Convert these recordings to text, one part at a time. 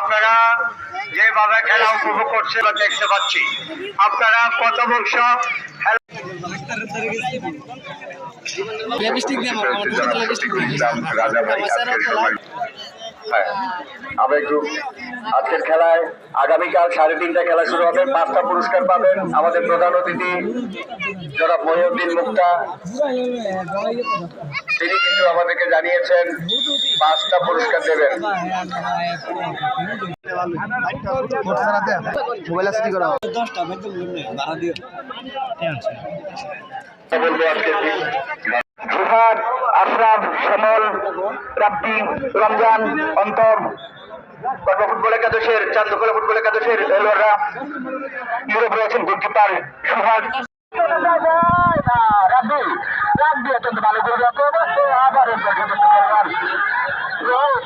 আপনারা যেভাবে খেলা উপভোগ করছে বা দেখতে পাচ্ছি। আপনারা কত সময় হ্যাঁ আমরা একটু আজকের খেলায় আগামীকাল সাড়ে তিনটা খেলা শুরু হবে পাঁচটা পুরস্কার পাবেন আমাদের প্রধান অতিথি জনাব মহিউদ্দিন মুক্তা। তিনি কিন্তু আমাদেরকে জানিয়েছেন পাঁচটা পুরস্কার দেবেন জুহার আশরাফ শ্যামল রাব্বি রমজান অন্তর কর্ম ফুটবল একাদশের চান্দখোলা ফুটবল একাদশের খেলোয়াড়রা ইউরোপ রয়েছেন গোলকিপার সুহাগ রাব্বি রাব্বি অত্যন্ত ভালো করে আবার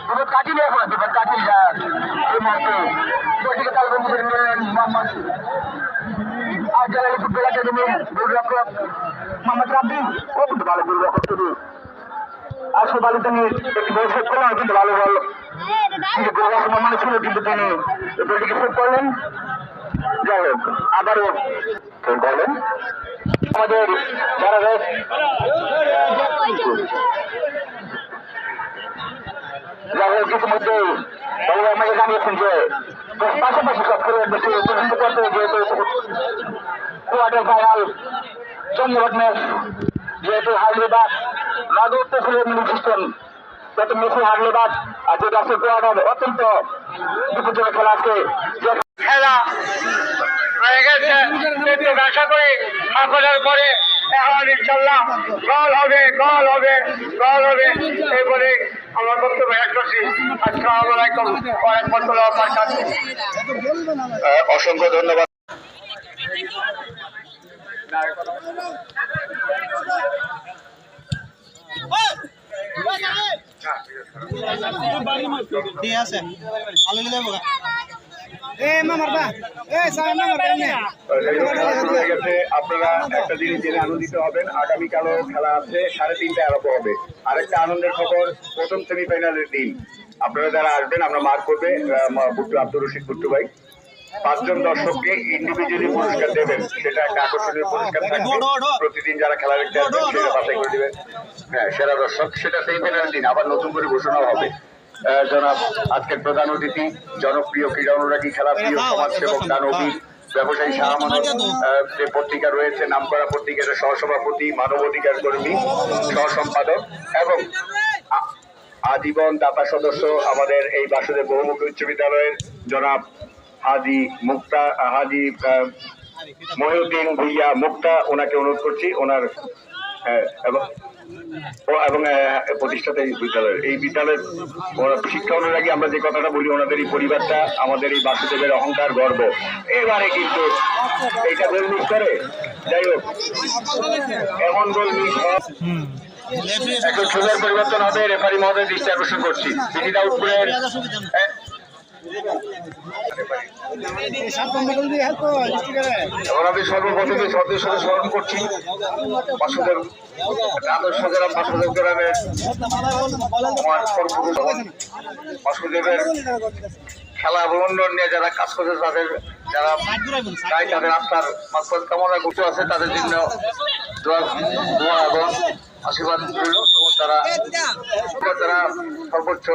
বহুত কাটি নিয়ে পড়েছে বাট কাটি যায় এই মুহূর্তে বলটিকে তাল বন্ধু করে নিলেন মোহাম্মদ আর জালালি ফুটবল একাডেমির গোলরক্ষক তিনি একটি করলেন কিন্তু যাই হোক, আবারও করলেন। আমাদের যারা রয়েছে হোক, ইতিমধ্যে পাশাপাশি সব খেলোয়াড়দের পছন্দ করতে যেহেতু কোয়ার্টার ম্যাচ যেহেতু হাইদ্রাবাদ উত্তর মিনি সিস্টেম যাতে মেসি হাইদ্রাবাদ আর যেটা আছে কোয়ার্টার অত্যন্ত বিপজ্জনক খেলা আছে যে খেলা হয়ে গেছে। কিন্তু আশা করি সকলের পরে এখন ইনশাল্লাহ গল হবে গল হবে গল হবে। এই বলে আমার বক্তব্য শেষ করছি। আসসালামু আলাইকুম ওয়া রাহমাতুল্লাহি ওয়া বারাকাতুহু। আহ, অসংখ্য ধন্যবাদ। ঠিক আছে ভালো নিলে বলা এ মামার বা। এ সামনে মামার এমনি খেলা শুরু গেছে আপনারা একটা জিনিস জেনে আনন্দিত হবেন। আগামীকালও খেলা আছে সাড়ে তিনটায় আরম্ভ হবে। আরেকটা আনন্দের খবর প্রথম সেমিফাইনালের দিন। আপনারা যারা আসবেন আমরা মার্ক করবে বুট্টু আব্দুর রশিদ বুট্টু ভাই। পাঁচজন দর্শককে ইন্ডিভিজুয়ালি পুরস্কার দেবেন সেটা একটা আকর্ষণীয় পুরস্কার থাকবে। প্রতিদিন যারা খেলা দেখতে আসবেন সেটা বাছাই করে দিবেন। হ্যাঁ সেরা দর্শক সেটা সেমিফাইনালের দিন আবার নতুন করে ঘোষণাও হবে। জনাব আজকের প্রধান অতিথি জনপ্রিয় ক্রীড়া অনুরাগী খেলা প্রিয় সমাজসেবক দানবীর ব্যবসায়ী শাহ আমানত যে পত্রিকা রয়েছে নামকরা পত্রিকার সহসভাপতি মানবাধিকার কর্মী সহ সম্পাদক এবং আজীবন দাতা সদস্য আমাদের এই বাসুদেব বহুমুখী উচ্চ বিদ্যালয়ের জনাব হাজি মুক্তা হাজি মহিউদ্দিন ভুইয়া মুক্তা ওনাকে অনুরোধ করছি ওনার এবং ও এবং প্রতিষ্ঠাতা এই বিদ্যালয়ের। এই বিদ্যালয়ের শিক্ষা অনুরাগী আমরা যে কথাটা বলি ওনাদের এই পরিবারটা আমাদের এই বাসুদেবের অহংকার গর্ব। এবারে কিন্তু এইটা গোল মিস করে? যাই হোক। এমন গোল মিস একটু সুন্দর পরিবর্তন হবে রেফারি মহোদয় দৃষ্টি আকর্ষণ করছি। হ্যাঁ, এখন আমি সর্বপ্রথমে সদস্যদের স্মরণ করছি বাসুদেব আদর্শ গ্রাম বাসুদেব গ্রামের আমার বাসুদেবের খেলা উন্নয়ন নিয়ে যারা কাজ করছে তাদের যারা গায়ে তাদের আত্মার মাত্র কামনা করতে আছে তাদের জন্য দোয়া এবং আশীর্বাদ রইল। তারা তারা সর্বোচ্চ।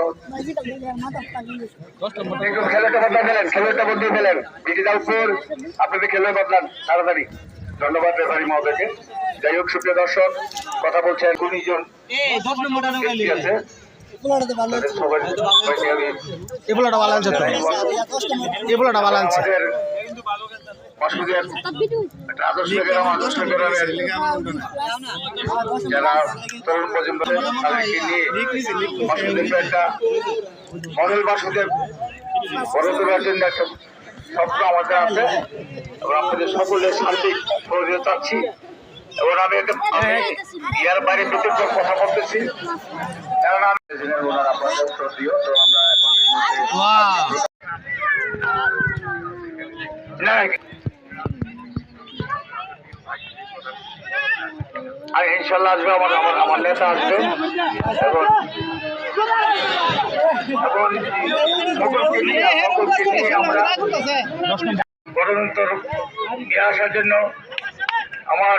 খেলাটা বদলা ফেলেন খেলাটা বদলিয়ে ফেলেন বিটি দাউদপুর আপনাদের খেলে বদলান তাড়াতাড়ি। ধন্যবাদ রেফারি মহোদয়কে। যাই হোক সুপ্রিয় দর্শক কথা বলছেন কুড়ি জন আছে। এগুলোটা ভালো আনছে এগুলোটা ভালো আমাদের একটা আদর্শ গ্রাম আদর্শ গ্রামের যারা তরুণ প্রজন্ম তাদেরকে নিয়ে বাসুদেব একটা মডেল বাসুদেব গড়ে তোলার জন্য একটা স্বপ্ন আমাদের আছে। এবং আপনাদের সকলের শান্তি প্রয়োজন চাচ্ছি। এবং আমি একটা ইয়ার বাইরে ব্যক্তিগত কথা বলতেছি। কারণ আমি আপনাদের শ্রদ্ধীয় তো আমরা এখন এই আর ইনশাল্লাহ আসবে আমার আমার আমার নেতা আসবে। নিয়ে গণতন্ত্র নিয়ে আসার জন্য আমার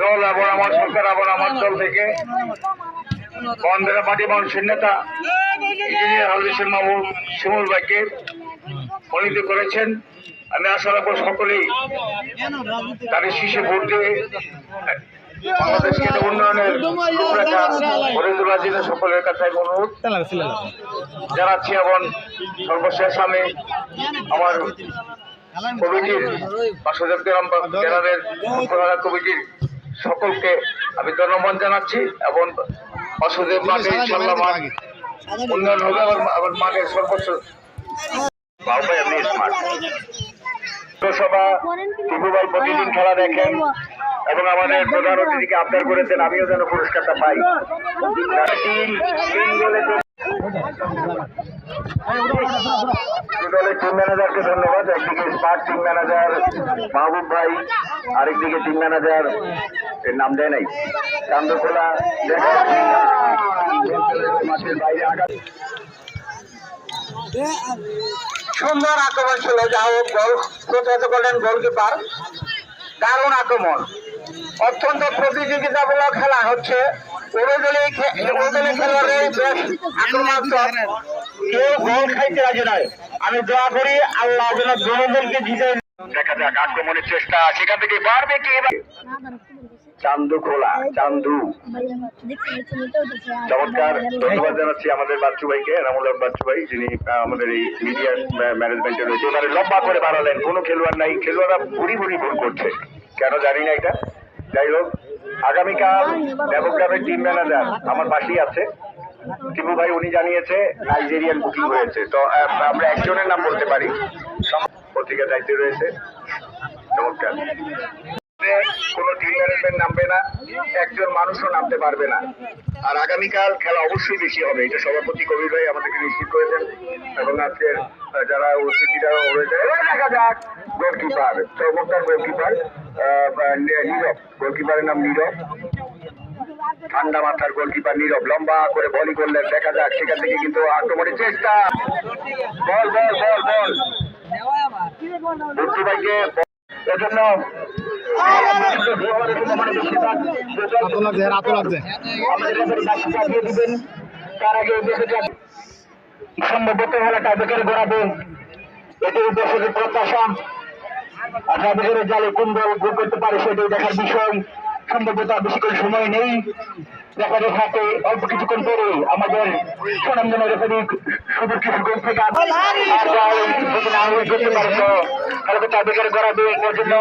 দল এবং আমার সরকার এবং আমার দল থেকে বন্ধেরা পার্টি মানুষের নেতা ইঞ্জিনিয়ার হলিসের মামুন শিমুল ভাইকে মনোনীত করেছেন। আমি আশা রাখব সকলেই তাদের শীর্ষে ভোট দিয়ে সকলের কাছে অনুরোধ। জানাচ্ছি সর্বশেষ আমি আমার সকলকে আমি ধন্যবাদ জানাচ্ছি এবং বাসুদেব মাঠে উন্নয়ন হবে এবং মাঠের সর্বোচ্চ লোকসভা ত্রিপুরাল প্রতিদিন খেলা দেখেন এবং আমাদের প্রধান অতিথিকে আবদার করেছেন, আমিও যেন পুরস্কারটা পাই। দলের টিম ম্যানেজারকে ধন্যবাদ, একদিকে স্মার্ট টিম ম্যানেজার মাহবুব ভাই, আরেকদিকে টিম ম্যানেজার এর নাম দেয় নাই চান্দখোলা মাঠের বাইরে আঘাত সুন্দর আক্রমণ ছিল যা হোক গোল প্রতিহত করলেন গোলকিপার। দারুণ আক্রমণ অত্যন্ত প্রতিযোগিতামূলক খেলা হচ্ছে। উভয়দলীয় খে- বেশ আক্রমণাত্মক। কেউ গোল খাইতে রাজি নয়। আমি দোয়া করি আল্লাহ যেন দলদেরকে জিতে দেখা যাক আক্রমণের চেষ্টা সেখান থেকে পারবে কি? এবার? চান্দু খোলা, চান্দু। চমৎকার, ধন্যবাদ জানাচ্ছি আমাদের বাচ্চু ভাইকে রামুল বাচ্চু ভাই, যিনি আমাদের এই মিডিয়া ম্যানেজমেন্টে রয়েছে। এবারে লম্বা করে বাড়ালেন, কোনো খেলোয়াড় নাই, খেলোয়াড়রা ভুড়ি ভুড়ি ভুল করছে। কেন জানি না এটা। যাই হোক, আগামীকাল দেবগ্রামের টিম ম্যানেজার আমার পাশেই আছে। টিপু ভাই, উনি জানিয়েছে নাইজেরিয়ান বুকিং হয়েছে। তো আমরা একজনের নাম বলতে পারি। পত্রিকার দায়িত্বে রয়েছে। চমৎকার কোনো টিম নামবে না, একজন মানুষও নামতে পারবে না। আর আগামীকাল খেলা অবশ্যই বেশি হবে এটা সভাপতি কবির ভাই আমাদেরকে নিশ্চিত করেছেন। এবং আজকের যারা অতিথিরা রয়েছে দেখা যাক, গোলকিপার, চমৎকার গোলকিপার নীরব, গোলকিপারের নাম নীরব। ঠান্ডা মাথার গোলকিপার নীরব, লম্বা করে বলি করলেন দেখা যাক, সেখান থেকে কিন্তু আক্রমণের চেষ্টা। বল বল বল বল। বুদ্ধি এজন্য টাইবেকার গড়াবেন এটি প্রত্যাশা জালে কোন দল গোল করতে পারে সেটাই দেখার বিষয় সম্ভবত বেশি করে সময় নেই দেখা যায় অল্প কিছুক্ষণ পরে আমাদের সুনামজনক রেফারি সুদূর কিছুক্ষণ থেকে আর যদি না হয়ে যেতে পারে তো। তাহলে টাইবেকার গড়াবে এর জন্য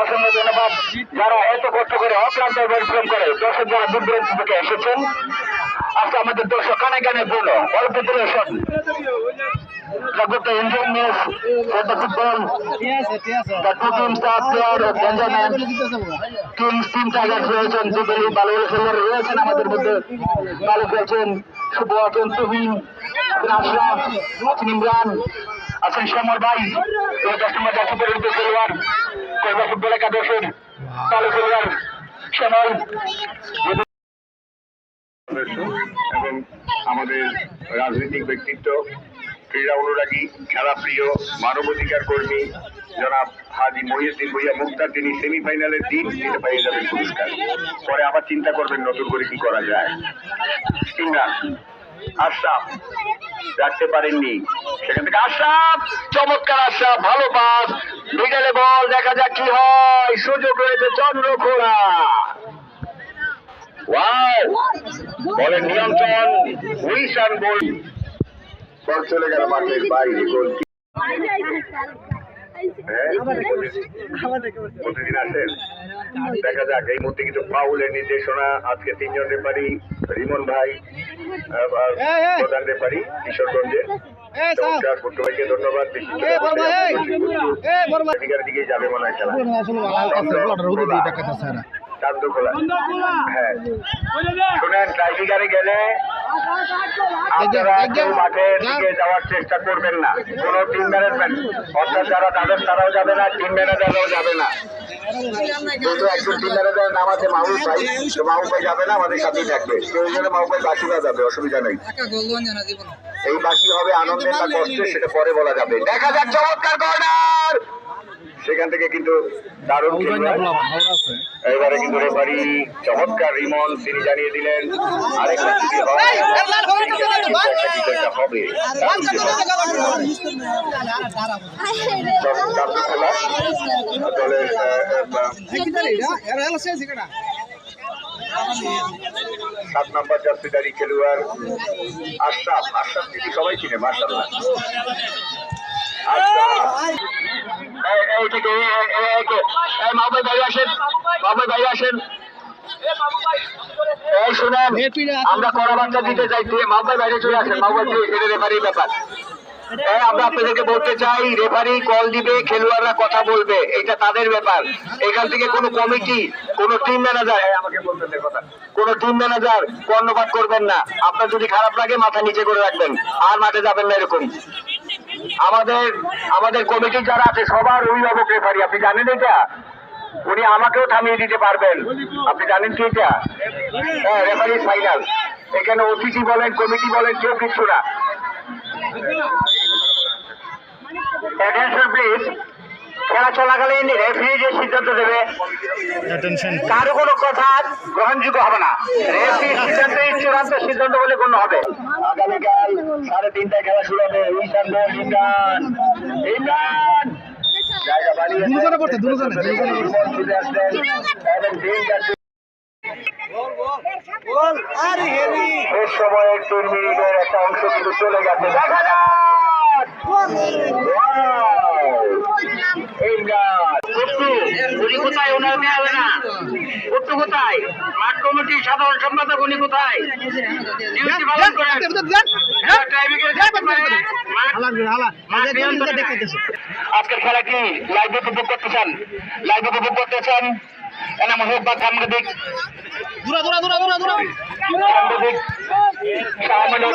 অসংখ্য ধন্যবাদ। যারা এত কষ্ট করে অক্লান্ত পরিশ্রম করে দর্শক যারা দূর দূরান্ত থেকে এসেছেন আজকে আমাদের দর্শক কানে কানে বলো অল্প player of Benjamin. Kings team Tigers রয়েছেন দুদলই ভালো ভালো খেলোয়াড় রয়েছেন আমাদের মধ্যে ভালো খেলছেন। আছেন তুহিন আশরাফ ইমরান আছেন শ্যামল ভাই এই দশ নম্বর জাতীয় পরিণত খেলোয়াড় কলকাতা ফুটবল একাদশের ভালো খেলোয়াড় শ্যামল এবং আমাদের রাজনৈতিক ব্যক্তিত্ব ক্রীড়া অনুরাগী খেলাপ্রিয় মানবাধিকার কর্মী, জনাব হাজি মহিউদ্দিন ভইয়া মুক্তার তিনি সেমিফাইনালের দিন তিনি পেয়ে যাবেন পুরস্কার। পরে আবার চিন্তা করবেন নতুন করে কি করা যায়। ইমরান আশরাফ, রাখতে পারেননি। সেখান থেকে আশরাফ, চমৎকার আশরাফ, ভালো পাস মিডলে বল, দেখা যাক কি হয়। সুযোগ রয়েছে চন্দ্রখোলা ওয়াও বলের নিয়ন্ত্রণ উইসান বল বল চলে গেল মাঠের বাইরে গোল হ্যাঁ? প্রতিদিন আসেন। দেখা যাক এই মুহূর্তে কিছু ফাউলের নির্দেশনা। আজকে তিনজন রেফারি রিমন ভাই। প্রধান রেফারি কিশোরগঞ্জের। ধন্যবাদ দিকেই যাবে মনে হয় খেলা। হ্যাঁ। শুনেন ট্রাইফিকারে গেলে আপনারা কেউ মাঠের দিকে যাওয়ার চেষ্টা করবেন না। কোনো টিম ম্যানেজমেন্ট অর্থাৎ যারা তাদের তারাও যাবে না টিম ম্যানেজাররাও যাবে না। যেহেতু একজন টিম ম্যানেজারের নাম আছে মাহবুব ভাই তো মাহবুব ভাই যাবে না আমাদের সাথেই থাকবে। প্রয়োজনে মাহবুব ভাই বাকিরা যাবে অসুবিধা নেই। এই বাকি হবে আনন্দের না কষ্টের সেটা পরে বলা যাবে। দেখা যাক চমৎকার কর্নার সেখান থেকে কিন্তু দারুণ এবারে কিন্তু রেফারি চমৎকার রিমন তিনি জানিয়ে দিলেন আরেকটা যদি হয় একটা হবে সাত নম্বর যাত্রীদারি খেলোয়াড় আশরাফ আশরাফ তিনি সবাই চিনে মার্শাল্লাহ আশরাফ এটা খেলোয়াড়রা কথা বলবে, এটা তাদের ব্যাপার। এখান থেকে কোনো কমিটি, কোনো টিম ম্যানেজার কথা। কোনো টিম ম্যানেজার কর্ণপাত করবেন না। আপনার যদি খারাপ লাগে, মাথা নিচে করে রাখবেন। আর মাঠে যাবেন না এরকম। আমাদের আমাদের কমিটি যারা আছে, সবার অভিভাবক রেফারি আপনি জানেন এটা? উনি আমাকেও থামিয়ে দিতে পারবেন। আপনি জানেন কি এটা? হ্যাঁ রেফারি ফাইনাল এখানে অতিথি বলেন, কমিটি বলেন, কেউ কিচ্ছু না। Attention প্লিজ খেলা চলাকালীন রেফারি যে সিদ্ধান্ত দেবে কারও কোনো কথা গ্রহণযোগ্য হবে না। রেফারি সিদ্ধান্তই চূড়ান্ত সিদ্ধান্ত বলে গণ্য হবে। আগামীকাল সাড়ে তিনটায় খেলা শুরু হবে। ইমরান। ইমরান! জায়গা বাড়িয়ে দুজনে দুজনে, এবং সময়ের তিন মিনিটের একটা অংশ কিন্তু চলে গেছে। দেখা যাক Wow! ইমরান গুপ্তু উনি কোথায়। আজকের খেলা কি লাইভ উপভোগ করতেছেন লাইভ উপভোগ করতেছেন এনাম হোক বা সাংবাদিক সাংবাদিক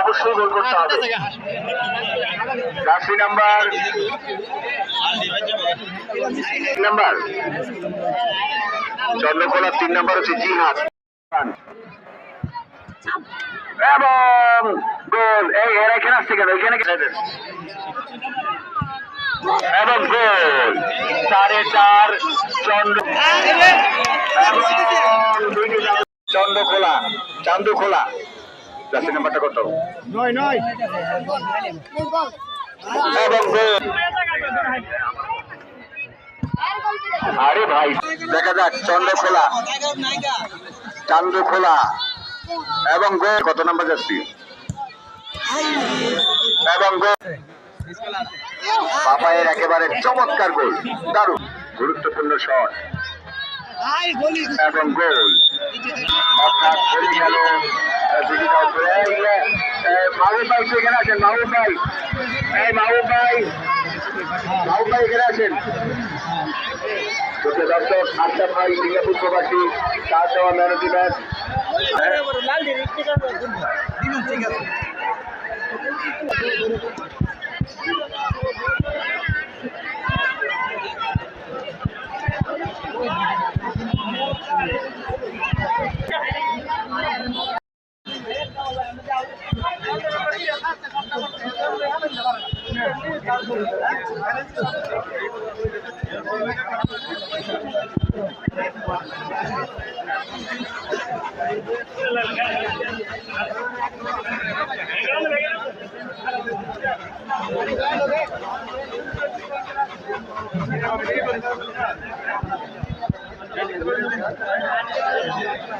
অবশ্যই গোল করতে হবে। Jersey number number. চন্দ্রকোলার তিন নাম্বার হচ্ছে জিহাদ। এবং গোল এই এরা এখানে আসছে কেন? এখানে এবং গোল চারে চার চন্দ্র দুইটি চান্দুখোলা জার্সি নাম্বারটা কত? নয় নয়। আরে ভাই দেখা যাক চন্দ্রখোলা চান্দুখোলা এবং গোল। কত নাম্বার যাচ্ছি এবং গোল। পাপায়ের একেবারে চমৎকার গোল। দারুণ। গুরুত্বপূর্ণ শট। এবং গোল। অর্থাৎ গেল মাহবুব ভাই এখানে আছেন মাহবুব ভাই এই মাহবুব ভাই মাহবুব ভাই আছেন তোকে দর্শক ভাই সিঙ্গাপুর প্রবাসী তার দেওয়া ম্যান অফ দি ম্যাচ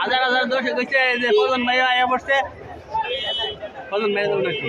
হাজার হাজার দর্শক হয়েছে যে ফজন ভাই আয়া পড়ছে। ফজন ভাই তো নাকি